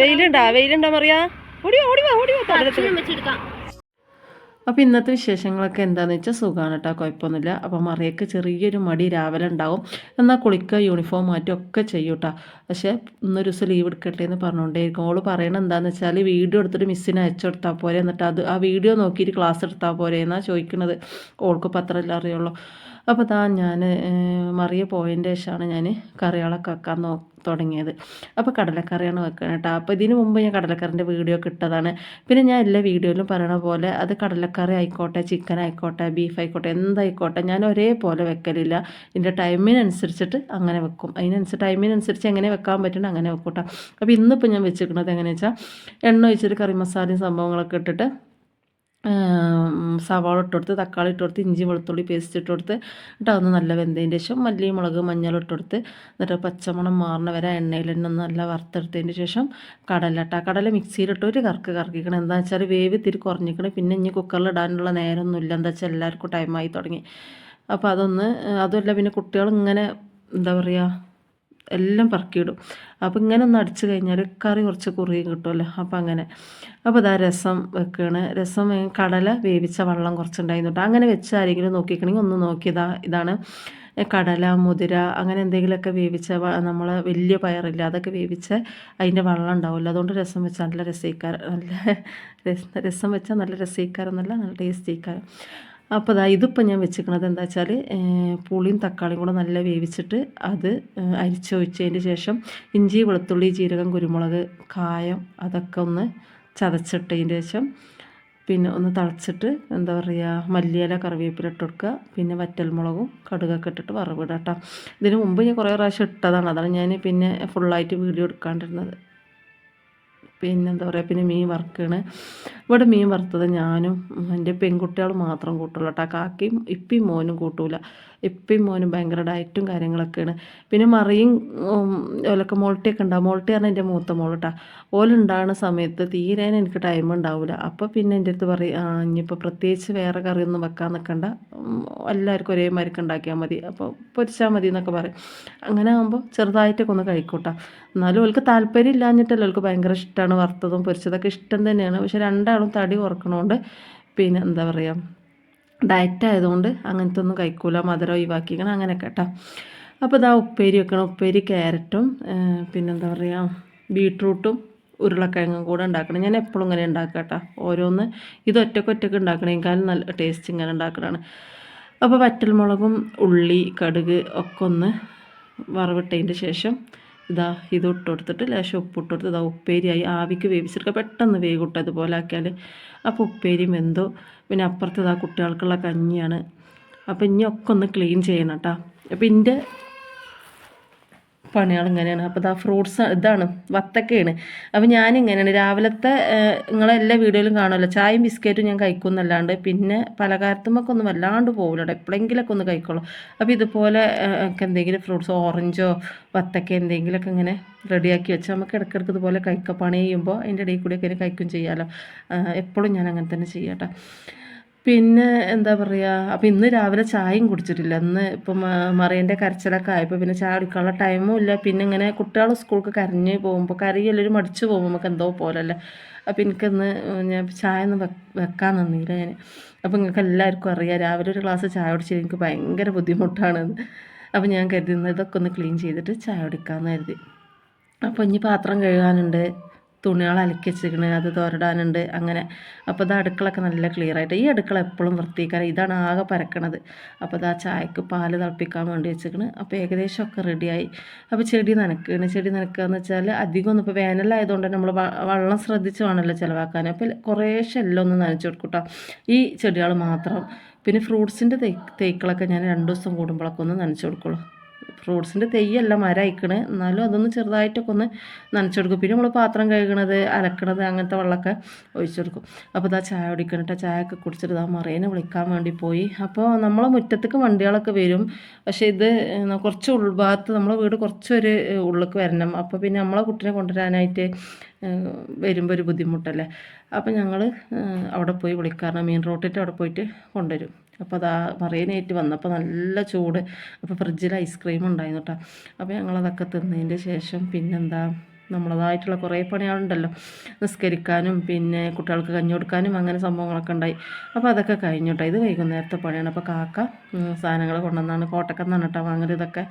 വെയിലുണ്ടാ? വെയിലുണ്ടാ Maria? ഓടിയോ തടലത്തിൽ അപ്പോൾ ഇന്നത്തെ വിശേഷങ്ങളൊക്കെ എന്താണെന്ന് വെച്ചാൽ സുഖമാണ് കേട്ടോ കുഴപ്പമൊന്നുമില്ല അപ്പോൾ മറിയൊക്കെ ചെറിയൊരു മടി രാവിലെ ഉണ്ടാവും. എന്നാൽ കുളിക്കുക യൂണിഫോം മാറ്റി ഒക്കെ ചെയ്യും കേട്ടോ പക്ഷേ ഇന്നൊരു ദിവസം ലീവ് എടുക്കട്ടെ എന്ന് പറഞ്ഞുകൊണ്ടേയിരിക്കും. ഓൾ പറയണത് എന്താണെന്ന് വെച്ചാൽ വീഡിയോ എടുത്തിട്ട് മിസ്സിനെ അയച്ചു കൊടുത്താൽ പോരെ എന്നിട്ട് അത് ആ വീഡിയോ നോക്കിയിട്ട് ക്ലാസ് എടുത്താൽ പോരെ എന്നാണ് ചോദിക്കുന്നത് ഓൾക്ക് പത്രമില്ല അറിയുള്ളൂ. അപ്പോൾ താ ഞാൻ മറിയ പോയതിന്റെ ശേഷമാണ് ഞാൻ കറികളൊക്കെ വെക്കാൻ നോ തുടങ്ങിയത്. അപ്പോൾ കടലക്കറിയാണ് വെക്കുന്നത് കേട്ടോ അപ്പോൾ ഇതിന് മുമ്പ് ഞാൻ കടലക്കറിന്റെ വീഡിയോ കിട്ടതാണ് പിന്നെ ഞാൻ എല്ലാ വീഡിയോയിലും പറയണ പോലെ അത് കടലക്കറി ആയിക്കോട്ടെ ചിക്കൻ ആയിക്കോട്ടെ ബീഫ് ആയിക്കോട്ടെ എന്തായിക്കോട്ടെ ഞാൻ ഒരേപോലെ വെക്കലില്ല. ഇതിന്റെ ടൈമിനനുസരിച്ചിട്ട് അങ്ങനെ വെക്കും. അതിനനുസരിച്ച് ടൈമിനനുസരിച്ച് എങ്ങനെ വെക്കാൻ പറ്റുന്നത് അങ്ങനെ വെക്കും കേട്ടോ അപ്പോൾ ഇന്നിപ്പോൾ ഞാൻ വെച്ചിരിക്കുന്നത് എങ്ങനെയാണെന്ന് വെച്ചാൽ എണ്ണ ഒഴിച്ചിട്ട് കറി മസാലയും സംഭവങ്ങളൊക്കെ ഇട്ടിട്ട് സവാള ഇട്ട് തക്കാളി ഇട്ട് ഇഞ്ചി വെളുത്തുള്ളി പേസ്റ്റ് ഇട്ട് കൊടുത്ത് ഒന്ന് നല്ല വെന്തതിന്റെ ശേഷം മല്ലി മുളക് മഞ്ഞൾ ഇട്ട് എന്നിട്ട് പച്ചമണം മാറണ വരെ എണ്ണയിൽ തന്നെ ഒന്ന് നല്ല വറുത്തെടുത്തതിന്റെ ശേഷം കടല ഇട്ട കടല മിക്സിയിലിട്ട് ഒരു കറക്ക് കറക്കിക്കണം. എന്താ വെച്ചാൽ വേവ് തിരി കുറഞ്ഞിക്കണം. പിന്നെ ഇനി കുക്കറിൽ ഇടാനുള്ള നേരമൊന്നുമില്ല എന്താ വെച്ചാൽ എല്ലാവർക്കും ടൈമായി തുടങ്ങി. അപ്പോൾ അതൊന്ന് അതുമല്ല പിന്നെ കുട്ടികൾ ഇങ്ങനെ എന്താ പറയുക എല്ലാം പറക്കിയിടും. അപ്പോൾ ഇങ്ങനെ ഒന്ന് അടിച്ചു കഴിഞ്ഞാൽ കറി കുറച്ച് കുറുകി കിട്ടുമല്ലോ അപ്പോൾ അങ്ങനെ. അപ്പോൾ ഇതാ രസം വെക്കുകയാണ് രസം കടല വേവിച്ച വെള്ളം കുറച്ചുണ്ടായിരുന്നു അങ്ങനെ വെച്ച് ആരെങ്കിലും നോക്കിക്കണമെങ്കിൽ ഒന്ന് നോക്കിയതാ ഇതാണ്. കടല മുതിര അങ്ങനെ എന്തെങ്കിലുമൊക്കെ വേവിച്ച നമ്മൾ വലിയ പയറില്ല അതൊക്കെ വേവിച്ച അതിന്റെ വെള്ളം ഉണ്ടാവില്ല അതുകൊണ്ട് രസം വെച്ചാൽ നല്ല രസീക്കാരം. നല്ല രസം രസം വെച്ചാൽ നല്ല രസീക്കാരം എന്നല്ല നല്ല ടേസ്റ്റീക്കാരം. അപ്പോൾ അതാ ഇതിപ്പോൾ ഞാൻ വെച്ചിരിക്കുന്നത് എന്താ വെച്ചാൽ പുളിയും തക്കാളിയും കൂടെ നല്ല വേവിച്ചിട്ട് അത് അരിച്ചൊഴിച്ചതിന് ശേഷം ഇഞ്ചി വെളുത്തുള്ളി ജീരകം കുരുമുളക് കായം അതൊക്കെ ഒന്ന് ചതച്ചിട്ടതിന് ശേഷം പിന്നെ ഒന്ന് തളച്ചിട്ട് എന്താ പറയുക മല്ലിയില കറിവേപ്പില ഇട്ട് കൊടുക്കുക. പിന്നെ വറ്റൽമുളകും കടുകൊക്കെ ഇട്ടിട്ട് വറവിടുക കേട്ടോ. ഇതിന് മുമ്പ് ഞാൻ കുറേ പ്രാവശ്യം ഇട്ടതാണ്. അതാണ് ഞാൻ പിന്നെ ഫുള്ളായിട്ട് വീഡിയോ എടുക്കാണ്ടിരുന്നത്. പിന്നെ എന്താ പറയുക പിന്നെ മീൻ വറുക്കുകയാണ് ഇവിടെ മീൻ വറുത്തത് ഞാനും എന്റെ പെൺകുട്ടികൾ മാത്രം കൂട്ടുള്ളൂ കേട്ടോ കാക്കയും ഇപ്പിയും മോനും കൂട്ടൂല. ഇപ്പിയും മോനും ഭയങ്കര ഡയറ്റും കാര്യങ്ങളൊക്കെയാണ്. പിന്നെ മറിയും ഓലൊക്കെ മോൾട്ടിയൊക്കെ ഉണ്ടാവും മോൾട്ടി പറഞ്ഞാൽ എന്റെ മൂത്ത മോൾ കേട്ടോ ഓലുണ്ടാകുന്ന സമയത്ത് തീരാൻ എനിക്ക് ടൈം ഉണ്ടാവില്ല അപ്പോൾ പിന്നെ എന്റെ അടുത്ത് പറയും ഇനിയിപ്പോൾ പ്രത്യേകിച്ച് വേറെ കറിയൊന്നും വെക്കാൻ നിൽക്കണ്ട എല്ലാവർക്കും ഒരേ മരുക്ക് ഉണ്ടാക്കിയാൽ മതി. അപ്പോൾ പൊരിച്ചാൽ മതി എന്നൊക്കെ പറയും. അങ്ങനെ ആകുമ്പോൾ ചെറുതായിട്ടൊക്കെ ഒന്ന് കഴിക്കൂട്ടാ എന്നാലും ഓൾക്ക് താല്പര്യം ഇല്ലാഞ്ഞിട്ടല്ലോ ഓൾക്ക് ഭയങ്കര ഇഷ്ടമാണ് വറുത്തതും പൊരിച്ചതൊക്കെ ഇഷ്ടം തന്നെയാണ്. പക്ഷെ രണ്ടാളും തടി കുറക്കണോണ്ട് പിന്നെ എന്താ പറയുക ഡയറ്റ് ആയതുകൊണ്ട് അങ്ങനത്തെ ഒന്നും കഴിക്കൂല. മധുരം ഒഴിവാക്കിക്കണം അങ്ങനെയൊക്കെ കേട്ടോ. അപ്പോൾ ഇതാ ഉപ്പേരി വെക്കണം. ഉപ്പേരി ക്യാരറ്റും പിന്നെന്താ പറയുക ബീട്രൂട്ടും ഉരുളക്കിഴങ്ങും കൂടെ ഉണ്ടാക്കണം. ഞാൻ എപ്പോഴും ഇങ്ങനെ ഉണ്ടാക്കുക കേട്ടോ. ഓരോന്ന് ഇത് ഒറ്റയ്ക്ക് ഒറ്റയ്ക്ക് ഉണ്ടാക്കണേക്കാളും നല്ല ടേസ്റ്റ് ഇങ്ങനെ ഉണ്ടാക്കണതാണ് അപ്പോൾ വറ്റൽമുളകും ഉള്ളി കടുക് ഒക്കെ ഒന്ന് വറവിട്ടതിന്റെ ശേഷം ഇതാ ഇത് ഇട്ട് കൊടുത്തിട്ട് ലേശം ഉപ്പ് ഇട്ട് കൊടുത്ത് ഇതാ ഉപ്പേരിയായി. ആവിക്ക് വേവിച്ചെടുക്കുക പെട്ടെന്ന് വേഗിട്ട് അതുപോലെ ആക്കിയാൽ അപ്പോൾ ഉപ്പേരി വെന്തോ പിന്നെ അപ്പുറത്ത് ഇതാ കുട്ടികൾക്കുള്ള കഞ്ഞിയാണ്. അപ്പോൾ ഇനി ഒക്കെ ഒന്ന് ക്ലീൻ ചെയ്യണം കേട്ടോ അപ്പോൾ ഇതിന്റെ പണികൾ ഇങ്ങനെയാണ് അപ്പോൾ ഇതാ ഫ്രൂട്ട്സ് ഇതാണ് വത്തക്കയാണ്. അപ്പോൾ ഞാനിങ്ങനെയാണ്. രാവിലത്തെ നിങ്ങളെല്ലാ വീഡിയോയിലും കാണുമല്ലോ. ചായയും ബിസ്ക്കറ്റും ഞാൻ കഴിക്കുന്നല്ലാണ്ട് പിന്നെ പലകാരത്തുമൊക്കെ ഒന്നും വല്ലാണ്ട് പോകില്ല എപ്പോഴെങ്കിലൊക്കെ ഒന്ന് കഴിക്കുള്ളൂ. അപ്പോൾ ഇതുപോലെ ഒക്കെ എന്തെങ്കിലും ഫ്രൂട്ട്സ് ഓറഞ്ചോ വത്തക്ക എന്തെങ്കിലുമൊക്കെ ഇങ്ങനെ റെഡിയാക്കി വെച്ചാൽ നമുക്ക് ഇടയ്ക്കിടയ്ക്ക് ഇതുപോലെ കഴിക്കുക പണി ചെയ്യുമ്പോൾ അതിന്റെ ഇടയിൽ കൂടിയൊക്കെ കഴിക്കും ചെയ്യാമല്ലോ എപ്പോഴും ഞാൻ അങ്ങനെ തന്നെ ചെയ്യാം കേട്ടോ പിന്നെ എന്താ പറയുക അപ്പോൾ ഇന്ന് രാവിലെ ചായയും കുടിച്ചിട്ടില്ല. ഇന്ന് ഇപ്പം മറിയന്റെ കരച്ചിലൊക്കെ ആയപ്പോൾ പിന്നെ ചായ കുടിക്കാനുള്ള ടൈമും ഇല്ല. പിന്നെ ഇങ്ങനെ കുട്ടികൾ സ്കൂൾക്ക് കരഞ്ഞ് പോകുമ്പോൾ കരയെല്ലാവരും മടിച്ച് പോകുമ്പോൾ നമുക്ക് എന്തോ പോലല്ലേ. അപ്പോൾ എനിക്കിന്ന് ഞാൻ ചായ ഒന്നും വെക്കാൻ നിന്നില്ല ഞാൻ അപ്പോൾ നിങ്ങൾക്ക് എല്ലാവർക്കും അറിയാം രാവിലെ ഒരു ഗ്ലാസ് ചായ കുടിച്ചാൽ എനിക്ക് ഭയങ്കര ബുദ്ധിമുട്ടാണ്. അപ്പോൾ ഞാൻ കരുതുന്നത് ഇതൊക്കെ ഒന്ന് ക്ലീൻ ചെയ്തിട്ട് ചായ കുടിക്കാമെന്ന് കരുതി. അപ്പോൾ ഇനി പാത്രം കഴുകാനുണ്ട്. തുണികൾ അലക്കി വെച്ചിരിക്കണ് അത് തുരടാനുണ്ട് അങ്ങനെ. അപ്പോൾ ഇത് അടുക്കളൊക്കെ നല്ല ക്ലിയർ ആയിട്ട് ഈ അടുക്കള എപ്പോഴും വൃത്തിക്കാൻ ഇതാണ് ആകെ പരക്കണത്. അപ്പോൾ ഇതാ ചായക്ക് പാൽ തിളപ്പിക്കാൻ വേണ്ടി വെച്ചിരിക്കണ്. അപ്പോൾ ഏകദേശം ഒക്കെ റെഡിയായി അപ്പോൾ ചെടി നനക്കുകയാണ് ചെടി നനക്കുക എന്ന് വെച്ചാൽ അധികം ഒന്നും ഇപ്പോൾ വേനലായതുകൊണ്ട് നമ്മൾ വെള്ളം ശ്രദ്ധിച്ച് വേണമല്ലോ ചിലവാക്കാൻ. അപ്പോൾ കുറേ എല്ലാം ഒന്ന് നനച്ചു കൊടുക്കട്ടോ. ഈ ചെടികൾ മാത്രം. പിന്നെ ഫ്രൂട്ട്സിന്റെ തേക്കളൊക്കെ ഞാൻ രണ്ട് ദിവസം കൂടുമ്പോഴൊക്കെ ഒന്ന് നനച്ചു കൊടുക്കുള്ളൂ. ഫ്രൂട്ട്സിന്റെ തെയ്യല്ല മരം അയക്കണ് എന്നാലും അതൊന്ന് ചെറുതായിട്ടൊക്കെ ഒന്ന് നനച്ചു കൊടുക്കും പിന്നെ നമ്മൾ പാത്രം കഴുകണത് അലക്കണത് അങ്ങനത്തെ വെള്ളമൊക്കെ ഒഴിച്ചെടുക്കും അപ്പോൾ ഇതാ ചായ കുടിക്കണിട്ട് ചായയൊക്കെ കുടിച്ചിട്ട് ഇതാ മറേനെ വിളിക്കാൻ വേണ്ടി പോയി. അപ്പോൾ നമ്മളെ മുറ്റത്തേക്ക് വണ്ടികളൊക്കെ വരും. പക്ഷേ ഇത് കുറച്ച് ഉൾഭാഗത്ത് നമ്മളെ വീട് കുറച്ചൊരു ഉള്ളിലേക്ക് വരണം. അപ്പോൾ പിന്നെ നമ്മളെ കുട്ടീനെ കൊണ്ടുവരാനായിട്ട് വരുമ്പോൾ ഒരു ബുദ്ധിമുട്ടല്ലേ? അപ്പോൾ ഞങ്ങൾ അവിടെ പോയി വിളിക്കാറുണ്ട് മെയിൻ റോട്ടിട്ട് അവിടെ പോയിട്ട് കൊണ്ടുവരും. അപ്പോൾ അതാ മറിയനേറ്റ് വന്നപ്പോൾ നല്ല ചൂട്. അപ്പോൾ ഫ്രിഡ്ജിൽ ഐസ്ക്രീം ഉണ്ടായിരുന്നു കേട്ടോ അപ്പോൾ ഞങ്ങളതൊക്കെ തിന്നതിന്റെ ശേഷം പിന്നെന്താ നമ്മളതായിട്ടുള്ള കുറേ പണികളുണ്ടല്ലോ. നിസ്കരിക്കാനും പിന്നെ കുട്ടികൾക്ക് കഞ്ഞി കൊടുക്കാനും അങ്ങനെ സംഭവങ്ങളൊക്കെ ഉണ്ടായി. അപ്പോൾ അതൊക്കെ കഴിഞ്ഞു ഇത് വൈകുന്നേരത്തെ പണിയാണ്. അപ്പോൾ കാക്ക സാധനങ്ങൾ കൊണ്ടുവന്നാണ്. കോട്ടക്കെന്നാണ് കേട്ടോ വാങ്ങൽ ഇതൊക്കെ.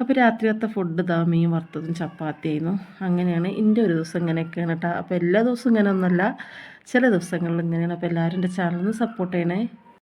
അപ്പോൾ രാത്രിയത്തെ ഫുഡ് ഇതാ മീൻ വറുത്തതും ചപ്പാത്തിയായിരുന്നു. അങ്ങനെയാണ് എന്റെ ഒരു ദിവസം ഇങ്ങനെയൊക്കെയാണ് കേട്ടോ അപ്പോൾ എല്ലാ ദിവസവും ഇങ്ങനെയൊന്നുമല്ല ചില ദിവസങ്ങളിൽ ഇങ്ങനെയാണ്. അപ്പോൾ എല്ലാവരും എന്റെ സപ്പോർട്ട് ചെയ്യണേ.